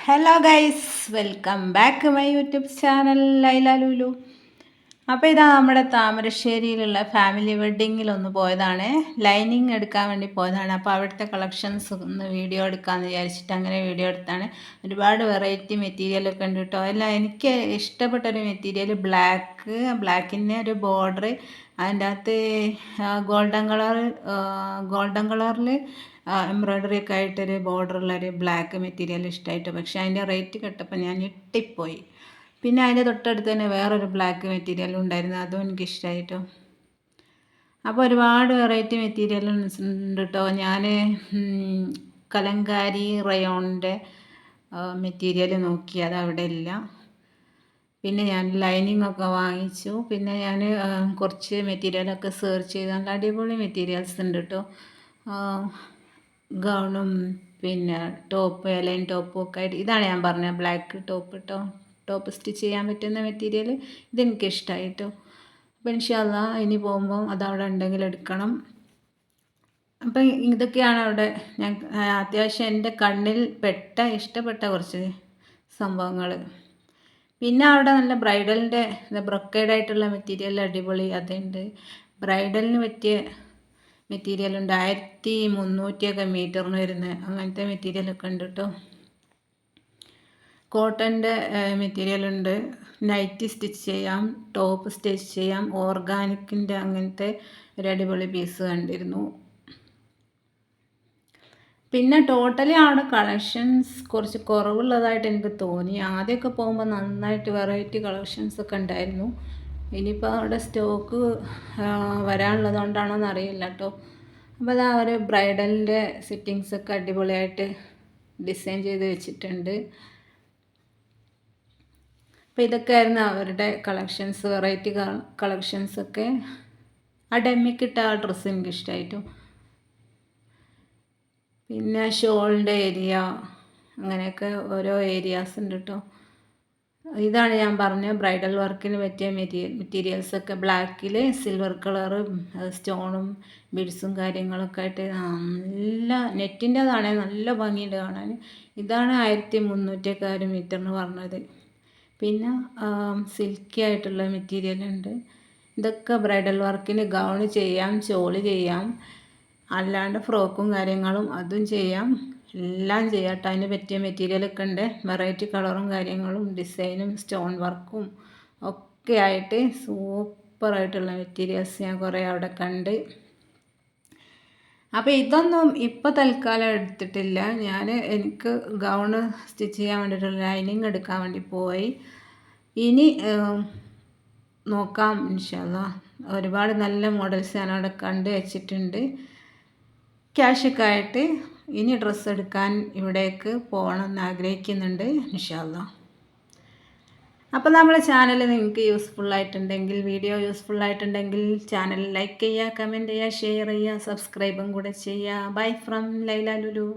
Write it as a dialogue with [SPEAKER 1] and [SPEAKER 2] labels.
[SPEAKER 1] hello guys welcome back my YouTube channel Laila Lulu അപ്പോൾ ഇതാ നമ്മുടെ താമരശ്ശേരിയിലുള്ള ഫാമിലി വെഡ്ഡിങ്ങിലൊന്ന് പോയതാണ്. ലൈനിങ് എടുക്കാൻ വേണ്ടി പോയതാണ്. അപ്പോൾ അവിടുത്തെ കളക്ഷൻസ് ഒന്ന് വീഡിയോ എടുക്കാമെന്ന് വിചാരിച്ചിട്ട് അങ്ങനെ വീഡിയോ എടുത്താണ്. ഒരുപാട് വെറൈറ്റി മെറ്റീരിയലൊക്കെ ഉണ്ട് കേട്ടോ അല്ല എനിക്ക് ഇഷ്ടപ്പെട്ട ഒരു മെറ്റീരിയൽ ബ്ലാക്ക് ബ്ലാക്കിന്റെ ഒരു ബോർഡർ അതിന്റെ അകത്ത് ഗോൾഡൻ കളർ ഗോൾഡൻ കളറിൽ എംബ്രോയ്ഡറി ഒക്കെ ആയിട്ടൊരു ബോർഡറുള്ളൊരു ബ്ലാക്ക് മെറ്റീരിയൽ ഇഷ്ടമായിട്ട് പക്ഷേ അതിന്റെ റേറ്റ് കേട്ടപ്പോൾ ഞാൻ ഞെട്ടിപ്പോയി. പിന്നെ അതിന്റെ തൊട്ടടുത്ത് തന്നെ വേറൊരു ബ്ലാക്ക് മെറ്റീരിയലും ഉണ്ടായിരുന്നു. അതും എനിക്ക് ഇഷ്ടമായിട്ടോ അപ്പോൾ ഒരുപാട് വെറൈറ്റി മെറ്റീരിയൽ ഉണ്ട് കേട്ടോ ഞാൻ കലങ്കാരി റയോണിന്റെ മെറ്റീരിയൽ നോക്കി. അത് അവിടെ ഇല്ല. പിന്നെ ഞാൻ ലൈനിങ് ഒക്കെ വാങ്ങിച്ചു. പിന്നെ ഞാൻ കുറച്ച് മെറ്റീരിയലൊക്കെ സെർച്ച് ചെയ്ത്. നല്ല അടിപൊളി മെറ്റീരിയൽസ് ഉണ്ട് കേട്ടോ ഗൗണും പിന്നെ ടോപ്പ് ലൈൻ ടോപ്പും ഒക്കെ ആയിട്ട് ഇതാണ് ഞാൻ പറഞ്ഞത് ബ്ലാക്ക് ടോപ്പ് കേട്ടോ ടോപ്പ് സ്റ്റിച്ച് ചെയ്യാൻ പറ്റുന്ന മെറ്റീരിയൽ ഇതെനിക്ക് ഇഷ്ടമായി കേട്ടോ അപ്പോൾ ഇൻഷാല്ല ഇനി പോകുമ്പോൾ അതവിടെ ഉണ്ടെങ്കിൽ എടുക്കണം. അപ്പം ഇതൊക്കെയാണ് അവിടെ ഞാൻ അത്യാവശ്യം എന്റെ കണ്ണിൽ പെട്ട ഇഷ്ടപ്പെട്ട കുറച്ച് സംഭവങ്ങൾ പിന്നെ അവിടെ നല്ല ബ്രൈഡലിന്റെ ബ്രൊക്കേഡ് ആയിട്ടുള്ള മെറ്റീരിയൽ അടിപൊളി അതുണ്ട്. ബ്രൈഡലിന് പറ്റിയ മെറ്റീരിയൽ ഉണ്ട്. ആയിരത്തി മുന്നൂറ്റിയൊക്കെ മീറ്ററിന് വരുന്നത് അങ്ങനത്തെ മെറ്റീരിയലൊക്കെ ഉണ്ട് കേട്ടോ കോട്ടന്റെ മെറ്റീരിയൽ ഉണ്ട്. നൈറ്റി സ്റ്റിച്ച് ചെയ്യാം ടോപ്പ് സ്റ്റിച്ച് ചെയ്യാം ഓർഗാനിക്കിന്റെ അങ്ങനത്തെ ഒരു അടിപൊളി പീസ് കണ്ടിരുന്നു. പിന്നെ ടോട്ടലി അവിടെ കളക്ഷൻസ് കുറച്ച് കുറവുള്ളതായിട്ട് എനിക്ക് തോന്നി. ആദ്യമൊക്കെ പോകുമ്പോൾ നന്നായിട്ട് വെറൈറ്റി കളക്ഷൻസ് ഒക്കെ ഉണ്ടായിരുന്നു. ഇനിയിപ്പോൾ അവിടെ സ്റ്റോക്ക് വരാനുള്ളത് കൊണ്ടാണോ എന്നറിയില്ല കേട്ടോ അപ്പോൾ അതാ ഒരു ബ്രൈഡലിന്റെ സിറ്റിങ്സൊക്കെ അടിപൊളിയായിട്ട് ഡിസൈൻ ചെയ്ത് വെച്ചിട്ടുണ്ട്. അപ്പോൾ ഇതൊക്കെയായിരുന്നു അവരുടെ കളക്ഷൻസ് വെറൈറ്റി കളക്ഷൻസൊക്കെ ആ ഡെമ്മിക്കിട്ട ആ ഡ്രസ്സ് എനിക്ക് ഇഷ്ടമായിട്ടു പിന്നെ ഷോളിന്റെ ഏരിയ അങ്ങനെയൊക്കെ ഓരോ ഏരിയാസ് ഉണ്ട് കേട്ടോ ഇതാണ് ഞാൻ പറഞ്ഞ ബ്രൈഡൽ വർക്കിന് പറ്റിയ മെറ്റീരിയൽ മെറ്റീരിയൽസൊക്കെ ബ്ലാക്കിൽ സിൽവർ കളറ് സ്റ്റോണും ബിഡ്സും കാര്യങ്ങളൊക്കെ ആയിട്ട് നല്ല നെറ്റിന്റെതാണെങ്കിൽ നല്ല ഭംഗിയുണ്ട് കാണാൻ. ഇതാണ് ആയിരത്തി മുന്നൂറ്റൊക്കെ ഒരു മീറ്ററിന് പറഞ്ഞത്. പിന്നെ സിൽക്കി ആയിട്ടുള്ള മെറ്റീരിയൽ ഉണ്ട്. ഇതൊക്കെ ബ്രൈഡൽ വർക്കിന് ഗൗൺ ചെയ്യാം ചോളി ചെയ്യാം. അല്ലാണ്ട് ഫ്രോക്കും കാര്യങ്ങളും അതും ചെയ്യാം. എല്ലാം ചെയ്യാം അതിന് പറ്റിയ മെറ്റീരിയലൊക്കെ ഉണ്ട്. വെറൈറ്റി കളറും കാര്യങ്ങളും ഡിസൈനും സ്റ്റോൺ വർക്കും ഒക്കെ ആയിട്ട് സൂപ്പറായിട്ടുള്ള മെറ്റീരിയൽസ് ഞാൻ കുറേ അവിടെ കണ്ട് അപ്പോൾ ഇതൊന്നും ഇപ്പോൾ തൽക്കാലം എടുത്തിട്ടില്ല. ഞാൻ എനിക്ക് ഗൗണ് സ്റ്റിച്ച് ചെയ്യാൻ വേണ്ടിയിട്ടുള്ള ലൈനിങ് എടുക്കാൻ വേണ്ടി പോയി. ഇനി നോക്കാം ഇൻഷല്ല ഒരുപാട് നല്ല മോഡൽസ് ഞാൻ അവിടെ കണ്ട് വെച്ചിട്ടുണ്ട്. ക്യാഷൊക്കെ ആയിട്ട് ഇനി ഡ്രസ്സ് എടുക്കാൻ ഇവിടേക്ക് പോകണം എന്ന് ആഗ്രഹിക്കുന്നുണ്ട് ഇൻഷല്ല അപ്പോൾ നമ്മുടെ ചാനൽ നിങ്ങൾക്ക് യൂസ്ഫുൾ ആയിട്ടുണ്ടെങ്കിൽ വീഡിയോ യൂസ്ഫുൾ ആയിട്ടുണ്ടെങ്കിൽ ചാനൽ ലൈക്ക് ചെയ്യുക കമന്റ് ചെയ്യുക ഷെയർ ചെയ്യുക സബ്സ്ക്രൈബും കൂടെ ചെയ്യുക. Bye from Laila Lulu.